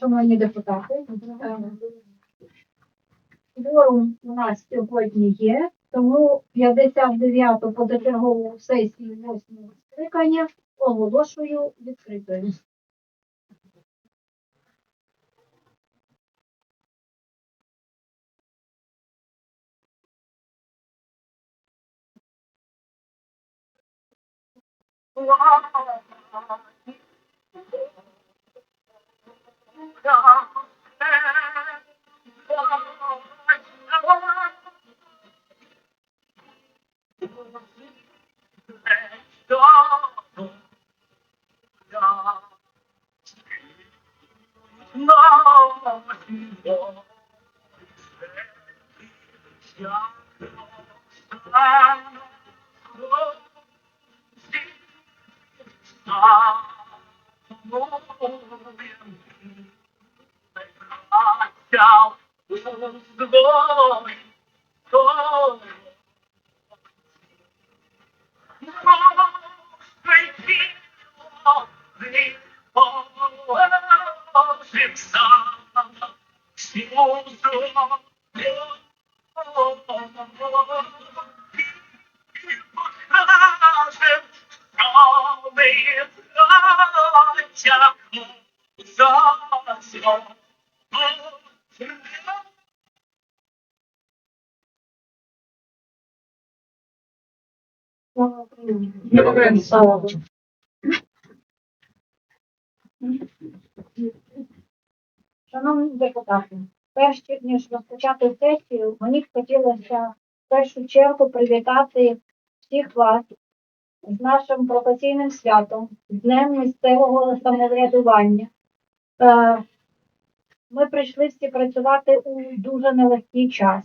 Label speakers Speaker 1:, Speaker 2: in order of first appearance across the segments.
Speaker 1: Шановні депутати. Форум у нас сьогодні є, тому 59-ту позачергову сесію 8 скликання оголошую відкритою. Слава No,
Speaker 2: no,
Speaker 1: no. Шановні депутати, перш ніж розпочати сесію, мені хотілося в першу чергу привітати всіх вас з нашим професійним святом, Днем місцевого самоврядування. Е, Ми прийшли всі працювати у дуже нелегкий час,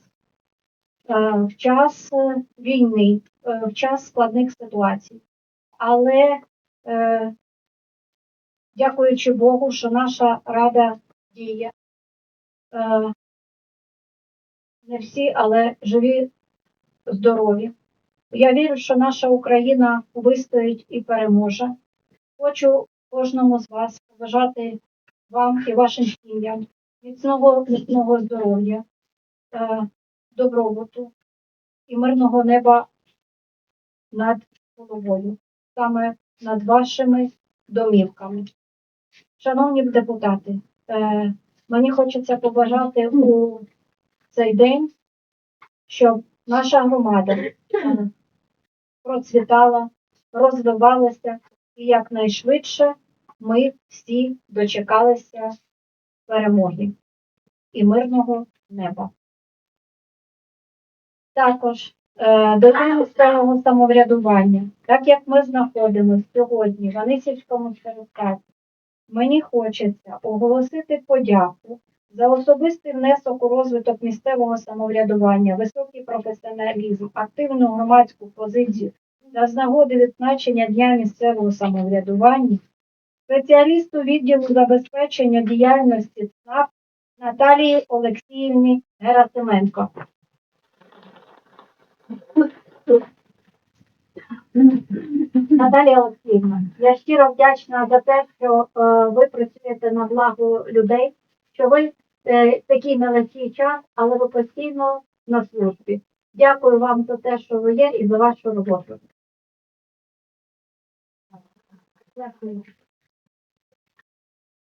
Speaker 1: Е, в час е, війни, в час складних ситуацій. Але дякуючи Богу, що наша рада діє. Не всі, але живі, здорові. Я вірю, що наша Україна вистоїть і переможе. Хочу кожному з вас побажати вам і вашим сім'ям міцного, міцного здоров'я, е, добробуту і мирного неба над головою, саме над вашими домівками. Шановні депутати, е, мені хочеться побажати у цей день, щоб наша громада е, процвітала, розвивалася і якнайшвидше ми всі дочекалися перемоги і мирного неба. Також е, до місцевого самоврядування, так як ми знаходимося сьогодні в Анисівському середкаті, мені хочеться оголосити подяку за особистий внесок у розвиток місцевого самоврядування, високий професіоналізм, активну громадську позицію та з нагоди відзначення Дня місцевого самоврядування, спеціалісту відділу забезпечення діяльності ЦНАП Наталії Олексіївні Герасименко. Наталія Олексіївна, я щиро вдячна за те, що е, ви працюєте на благо людей, що ви е, такий нелегкий час, але ви постійно на службі. Дякую вам за те, що ви є, і за вашу роботу. Дякую.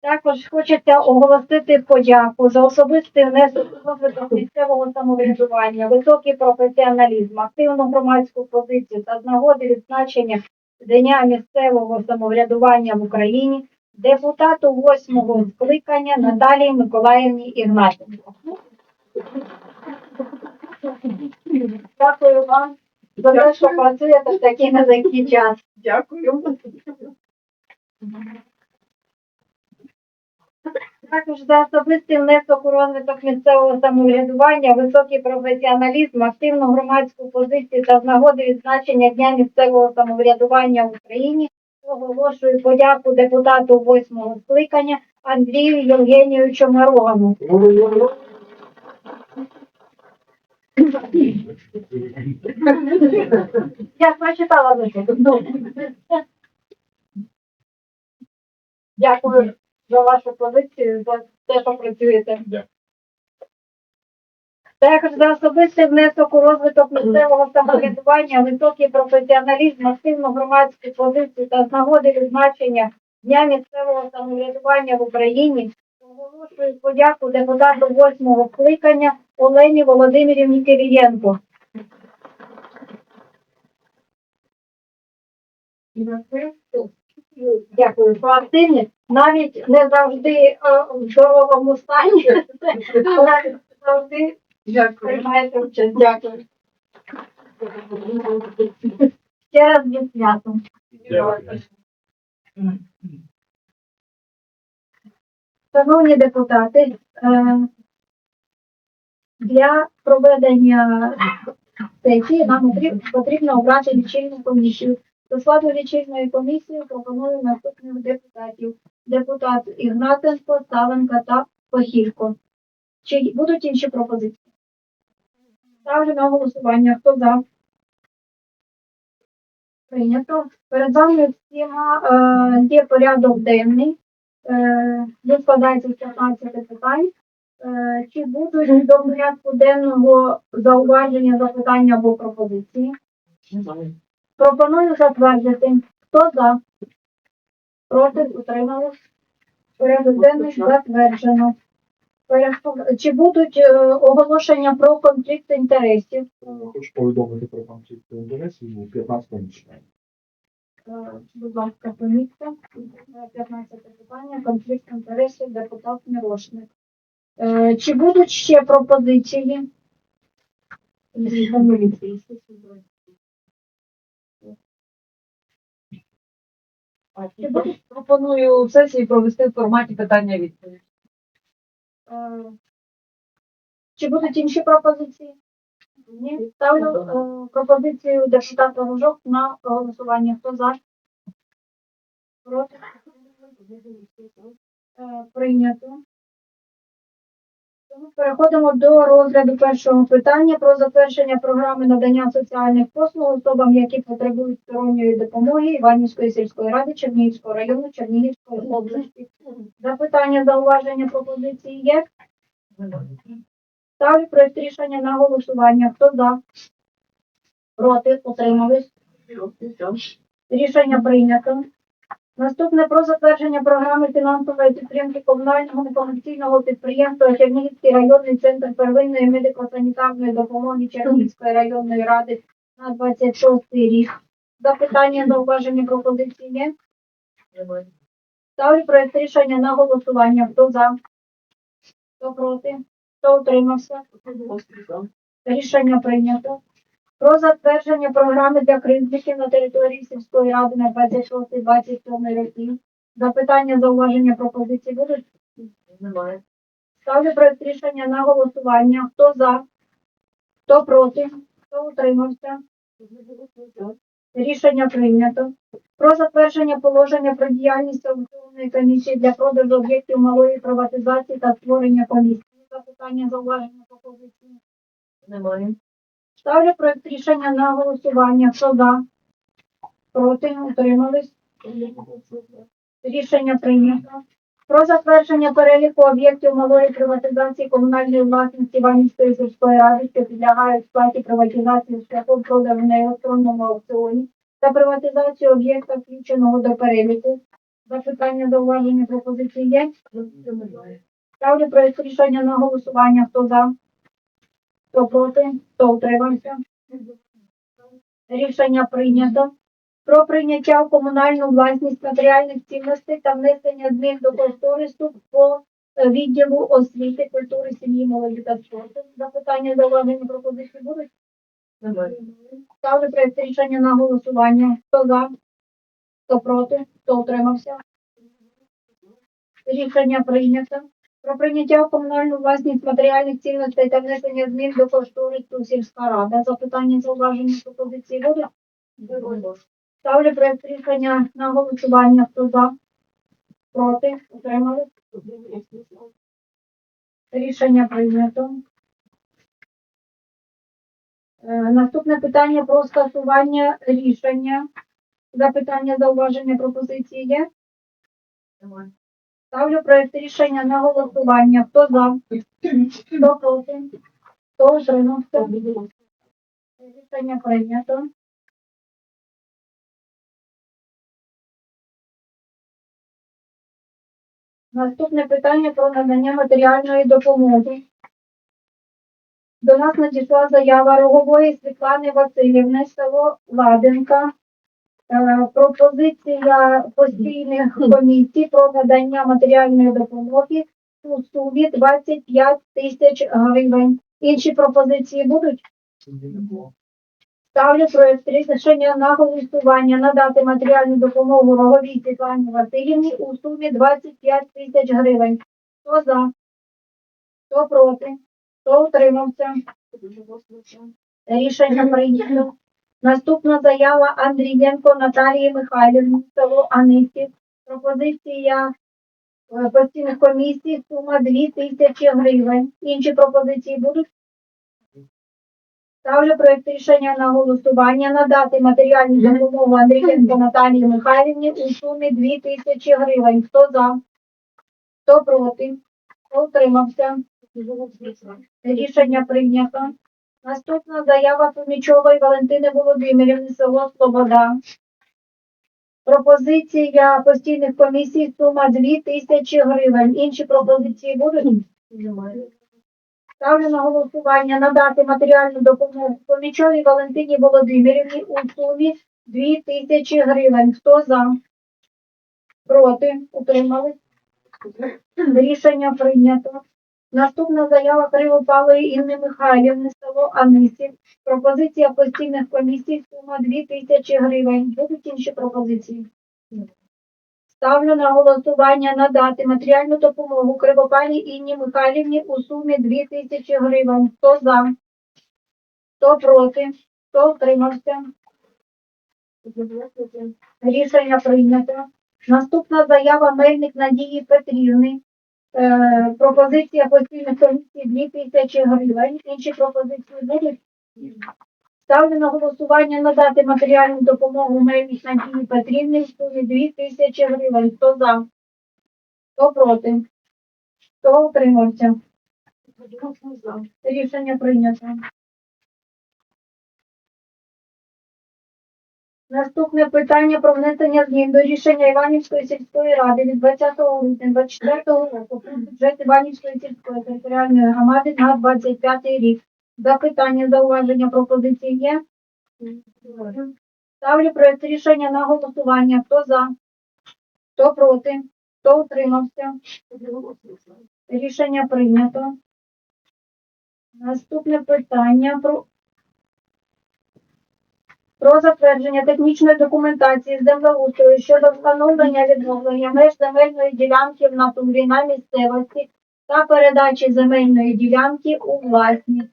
Speaker 1: Також хочеться оголосити подяку за особистий внесок у розвиток місцевого самоврядування, високий професіоналізм, активну громадську позицію та з нагоди відзначення Дня місцевого самоврядування в Україні депутату восьмого скликання Наталії Миколаївні Ігнатенко. Дякую вам за те, що працюєте в такий нелегкий час.
Speaker 2: Дякую.
Speaker 1: Також за особистий внесок у розвиток місцевого самоврядування, високий професіоналізм, активну громадську позицію та з нагоди відзначення Дня місцевого самоврядування в Україні оголошую подяку депутату восьмого скликання Андрію Євгенійовичу Марогану. Я прочитала за це. Дякую. за вашу позицію, за те, що працюєте. Також за особистий внесок у розвиток місцевого самоврядування, високий професіоналізм, активну громадську позицію та з нагоди відзначення Дня місцевого самоврядування в Україні оголошую подяку депутату восьмого скликання Олені Володимирівні Кирієнко. Дякую, що активні. Навіть не завжди е, в здоровому стані, але завжди участь. Дякую. Ще раз зі святом.
Speaker 2: Дякую.
Speaker 1: Шановні депутати, е, для проведення сесії нам потрібно обрати лічильну комісію. До складу лічильної комісії пропоную наступних депутатів. Депутат Ігнатенко, Савенка та Похілько. Чи будуть інші пропозиції? Ставлю на голосування. Хто за? Прийнято. Перед вами всіма е, є порядок денний. Е, він складається з 15 питань. Е, чи будуть до порядку денного зауваження, запитання або пропозиції? Пропоную затвердити. Хто за? Проти утримались? Порядок денний затверджено. Чи будуть е, оголошення про конфлікт інтересів?
Speaker 2: Е, Хочу повідомити про конфлікт інтересів у 15 читанні.
Speaker 1: Е, Будь ласка, помітьте. Е, 15 питання. Конфлікт інтересів депутат Мірошник. Е, Чи будуть ще пропозиції?
Speaker 3: Пропоную сесію провести в форматі питання відповідь.
Speaker 1: Чи будуть інші пропозиції? Ні. Ставлю е, пропозицію депутата Рожок на голосування. Хто за? Проти? Е, Прийнято. Переходимо до розгляду першого питання про затвердження програми надання соціальних послуг особам, які потребують сторонньої допомоги Іванівської сільської ради Чернігівського району Чернігівської області. Запитання, зауваження, пропозиції є? Ставлю проект рішення на голосування. Хто за? Проти? Утримались? Рішення прийнято. Наступне про затвердження програми фінансової підтримки комунального некомерційного підприємства Чернігівський районний центр первинної медико-санітарної допомоги Чернігівської районної ради на 26 рік. Запитання, зауваження, пропозиції є? Ставлю проект рішення на голосування. Хто за? Хто проти? Хто утримався? Рішення прийнято. Про затвердження програми для кривдників на території сільської ради на 26-27 років. Запитання, зауваження, пропозиції будуть?
Speaker 3: Немає.
Speaker 1: Ставлю проект рішення на голосування. Хто за? Хто проти? Хто утримався? Рішення прийнято. Про затвердження положення про діяльність аукціонної комісії для продажу об'єктів малої приватизації та створення комісії. Запитання, зауваження, пропозиції.
Speaker 3: Немає.
Speaker 1: Ставлю проект рішення на голосування. Хто за? Проти? Утримались? Рішення прийнято. Про затвердження переліку об'єктів малої приватизації комунальної власності Іванівської сільської ради, що підлягають сплаті приватизації шляхом продажу на електронному аукціоні та приватизацію об'єкта, включеного до переліку. Запитання, зауваження, пропозиції є? Ставлю проект рішення на голосування. Хто за? Хто проти? Хто утримався? Рішення прийнято. Про прийняття в комунальну власність матеріальних цінностей та внесення змін до кошторису по е, відділу освіти, культури, сім'ї, молоді та спорту. Запитання зауваження пропозиції будуть? Ставлю проект рішення на голосування. Хто за? Хто проти? Хто утримався? Рішення прийнято. Про прийняття в комунальну власність матеріальних цінностей та внесення змін до кошторису сільська рада. Запитання, зауваження, пропозиції будуть? Ставлю проект рішення на голосування. Хто за? Проти? Утримались? Рішення прийнято. Е, Наступне питання про скасування рішення. Запитання, зауваження, пропозиції є?
Speaker 3: Немає.
Speaker 1: Ставлю проект рішення на голосування. Хто за? Хто проти? Хто утримався? Рішення прийнято. Наступне питання про надання матеріальної допомоги. До нас надійшла заява Рогової Світлани Васильівни, село Ладенка. Е, Пропозиція постійних комісій про надання матеріальної допомоги у сумі 25 тисяч гривень. Інші пропозиції будуть? Ставлю проект рішення на голосування надати матеріальну допомогу Роговій Світлані Васильівні у сумі 25 тисяч гривень. Хто за? Хто проти? Хто утримався? Рішення прийнято. Наступна заява Андрієнко Наталії Михайлівни, село Анисів. Пропозиція е, постійних комісій, сума 2 тисячі гривень. Інші пропозиції будуть? Ставлю проект рішення на голосування надати матеріальну допомогу Андрієнко Наталії Михайлівні у сумі 2 тисячі гривень. Хто за? Хто проти? Хто утримався? Рішення прийнято. Наступна заява Фомічової Валентини Володимирівни, село Слобода. Пропозиція постійних комісій сума 2 тисячі гривень. Інші пропозиції будуть? Ставлю на голосування надати матеріальну допомогу Фомічовій Валентині Володимирівні у сумі 2 тисячі гривень. Хто за? Проти? Утримались? Рішення прийнято. Наступна заява Кривопалої Інни Михайлівни, село Анисів. Пропозиція постійних комісій, сума 2 тисячі гривень. Будуть інші пропозиції? Ставлю на голосування надати матеріальну допомогу Кривопалій Інні Михайлівні у сумі 2 тисячі гривень. Хто за? Хто проти? Хто утримався? Рішення прийнято. Наступна заява Мельник Надії Петрівни. Е, пропозиція постійної комісії 2 тисячі гривень. Інші пропозиції не Ставлю на голосування надати матеріальну допомогу Мельник Надії Петрівні в сумі 2 тисячі гривень. Хто за? Хто проти? Хто утримався? Рішення прийнято. Наступне питання про внесення змін до рішення Іванівської сільської ради від 20 грудня 24 року про бюджет Іванівської сільської територіальної громади на 25 рік. Запитання, зауваження, пропозиції є? Ставлю проект рішення на голосування. Хто за? Хто проти? Хто утримався? Рішення прийнято. Наступне питання про, про затвердження технічної документації з землеустрою щодо встановлення відновлення меж земельної ділянки в натурі на місцевості та передачі земельної ділянки у власність.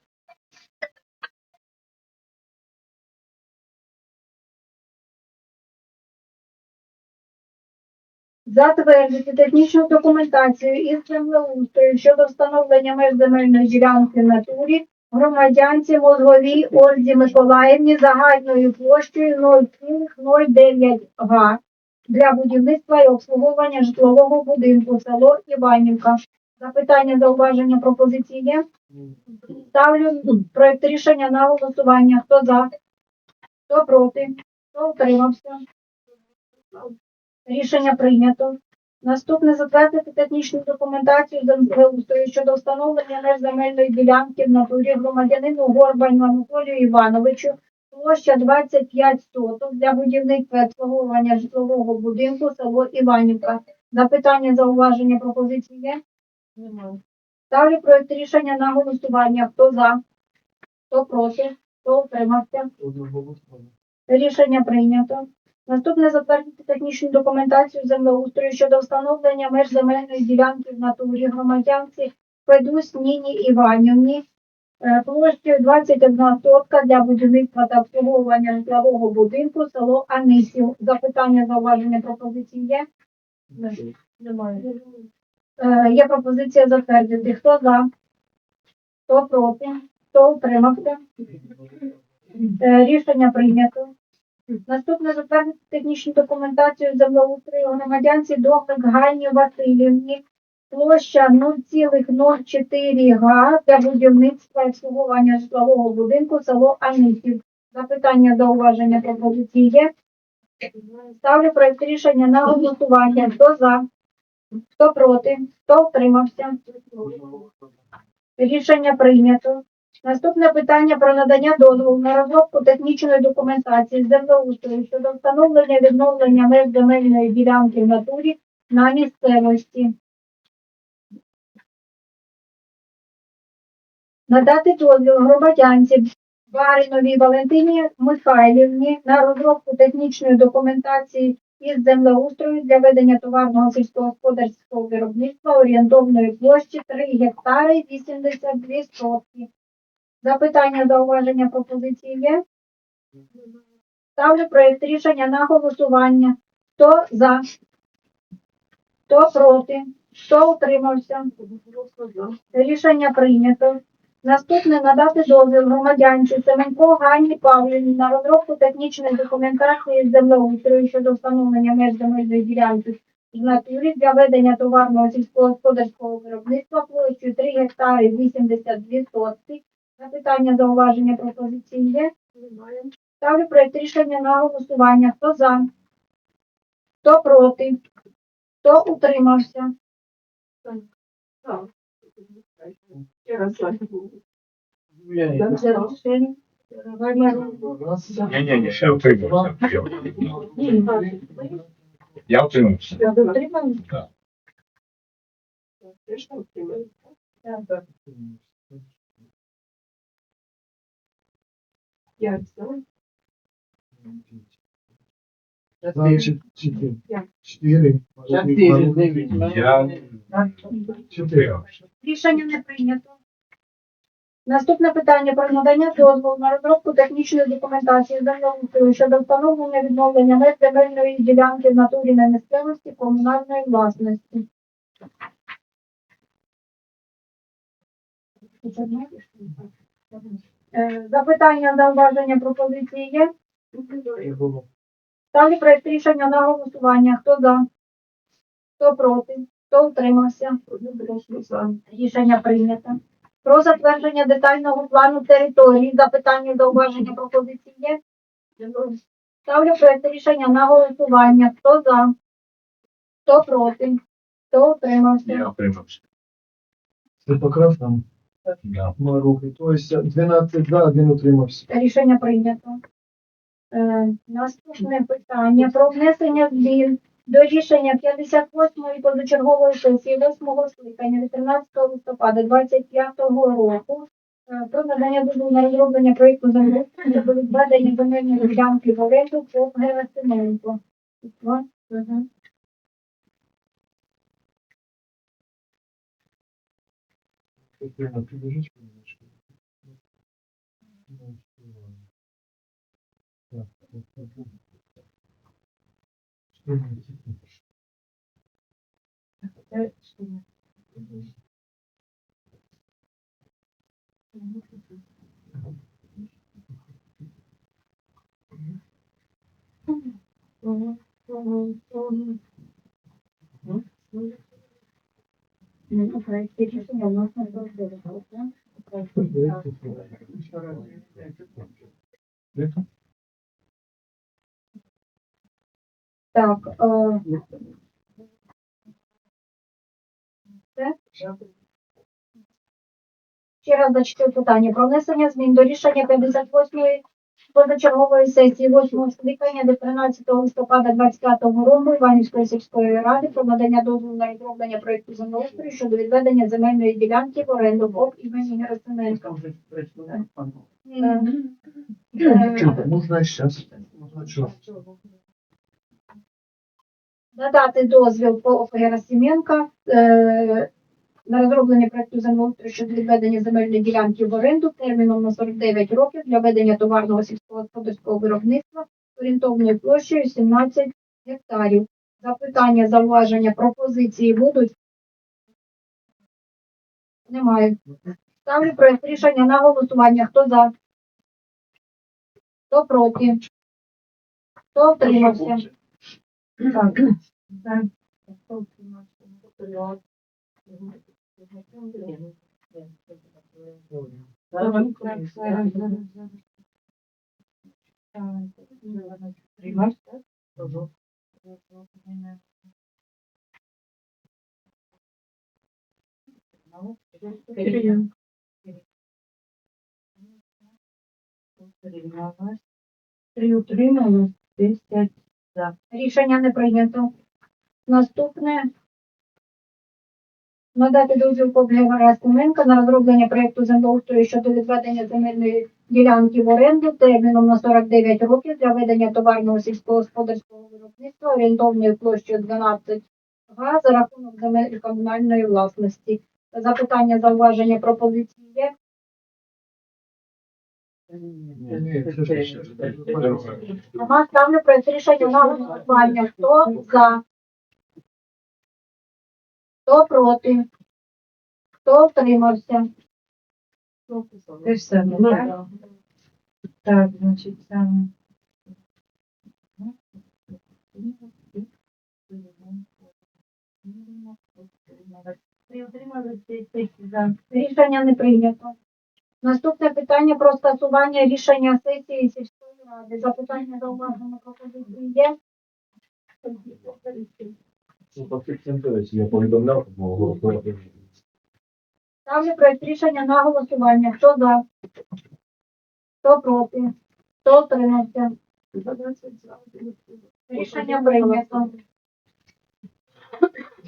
Speaker 1: Затвердити технічну документацію із землеустрою щодо встановлення меж земельної ділянки в натурі громадянці Мозговій Ользі Миколаївні загальною площею 0,09 га для будівництва і обслуговування житлового будинку село Іванівка. Запитання, зауваження, пропозиції? Ставлю проект рішення на голосування. Хто за? Хто проти? Хто утримався? Рішення прийнято. Наступне затвердити технічну документацію землеустрою щодо встановлення меж ділянки в натурі громадянину Горбаню Анатолію Івановичу, площа 25 соток для будівництва обслуговування житлового будинку село Іванівка. Запитання, зауваження, пропозиції є? Ставлю проект рішення на голосування. Хто за? Хто проти? Хто утримався? Рішення прийнято. Наступне затвердити технічну документацію землеустрою щодо встановлення меж земельної ділянки в натурі громадянці Федусь Ніні Іванівні е, площею 21 сотка для будівництва та обслуговування житлового будинку село Анисів. Запитання, зауваження, пропозиції є?
Speaker 3: Немає.
Speaker 1: Е, Є пропозиція затвердити. Хто за? Хто проти? Хто утримався? Е, Рішення прийнято. Наступне затвердити технічну документацію землеустрою громадянці Дохлик Ганні Васильівні. Площа 0,04 га для будівництва і обслуговування житлового будинку село Анисів. Запитання зауваження пропозиції є. Ставлю проект рішення на голосування. Хто за? Хто проти? Хто утримався? Рішення прийнято. Наступне питання про надання дозволу на розробку технічної документації з землеустрою щодо встановлення відновлення меж земельної ділянки в натурі на місцевості. Надати дозвіл громадянці Бариновій Валентині Михайлівні на розробку технічної документації із землеустрою для ведення товарного сільськогосподарського виробництва орієнтовної площі 3 гектари 82 сотки. Запитання, зауваження, пропозиції є? Ставлю проєкт рішення на голосування. Хто за? Хто проти? Хто утримався? Рішення прийнято. Наступне надати дозвіл громадянці Семенко Ганні Павлівні на розробку технічної документації з землеустрою щодо встановлення меж земельної ділянки в натурі для ведення товарного сільськогосподарського виробництва площею 3 гектари 82 сотки. Запитання, зауваження, пропозиції є? Ставлю проєкт рішення на голосування. Хто за? Хто проти? Хто утримався?
Speaker 4: Ще утримався. Я утримався. Так.
Speaker 2: Значить, чотири. Чотири.
Speaker 5: Чотири,
Speaker 2: Чотири.
Speaker 1: Рішення не прийнято. Наступне питання про надання дозволу на розробку технічної документації землеустрою щодо встановлення відновлення меж земельної ділянки в натурі на місцевості комунальної власності. Е, Запитання, зауваження, пропозиції є? Ставлю проект рішення на голосування. Хто за? Хто проти? Хто утримався? Рішення прийнято. Про затвердження детального плану території. Запитання, зауваження, пропозиції є? Ставлю проект рішення на голосування. Хто за? Хто проти? Хто утримався?
Speaker 4: Я утримався.
Speaker 2: Це по
Speaker 4: Да.
Speaker 2: Руки. Тобто 12 за, один утримався.
Speaker 1: Рішення прийнято. Е, наступне питання про внесення змін до рішення 58-ї позачергової сесії 8-го скликання від 13 листопада 25 року е, про надання дозволу на розроблення проєкту землеустрою щодо відведення земельної ділянки в оренду по Герасименко.
Speaker 2: Катерина, підложиш мені? Так, так, так, так. Чотирнадцять. Мгм.
Speaker 1: Рішення у нас не розглядається.
Speaker 2: Дивіться.
Speaker 1: Так, е, це? Ще раз зачитую питання про внесення змін до рішення 58-ї позачергової сесії 8-го скликання до 13 листопада 25 року Іванівської сільської ради про надання дозволу на розроблення проєкту землеустрою щодо відведення земельної ділянки в оренду ФОП імені Герасименка. Е?
Speaker 2: Можна зараз.
Speaker 1: Надати дозвіл по Герасименка е, на розроблення проекту землеустрою щодо відведення земельної ділянки в оренду терміном на 49 років для ведення товарного сільськогосподарського виробництва орієнтовною площею 17 гектарів. Запитання, зауваження, пропозиції будуть? Немає. Ставлю проект рішення на голосування. Хто за? Хто проти? Хто втримався? Так. Так. Хто втримався?
Speaker 3: Три утримали, десять.
Speaker 1: Рішення не прийнято. Наступне. Надати дозвіл Коблєва Растеменка на розроблення проєкту землеустрою щодо відведення земельної ділянки в оренду терміном на 49 років для ведення товарного сільськогосподарського виробництва орієнтовною площею 12 га за рахунок земель комунальної власності. Запитання, зауваження, пропозиції є? Ага, ставлю проект рішення на голосування. Хто за? Хто проти? Хто втримався?
Speaker 3: Те ж саме, так? Так, значить, саме.
Speaker 1: Рішення не прийнято. Наступне питання про скасування рішення сесії сільської ради. Запитання зауваження пропозиції є?
Speaker 2: Ну, я повідомляв, бо голосувати.
Speaker 1: Ставлю проект рішення на голосування. Хто за? Хто проти? Хто втримався? Рішення прийнято.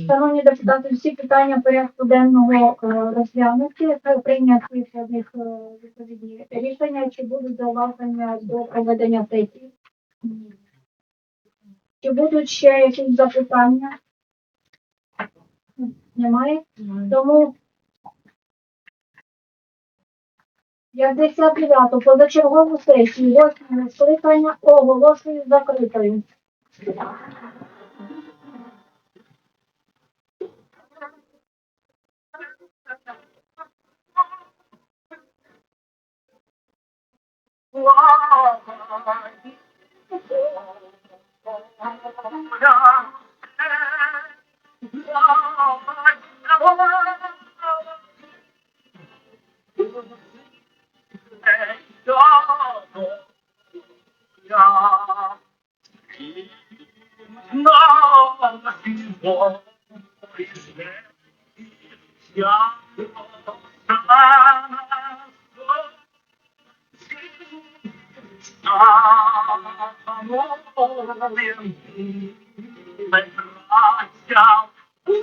Speaker 1: Шановні депутати, всі питання порядку денного е, розглянуті, Е, прийняті для них е, відповідні рішення, чи будуть зауваження до проведення сесії? Чи будуть ще якісь запитання? Немає? Тому 59-ту позачергову сесію 8 скликання оголошую закритою.
Speaker 4: Oh,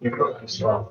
Speaker 4: microcristão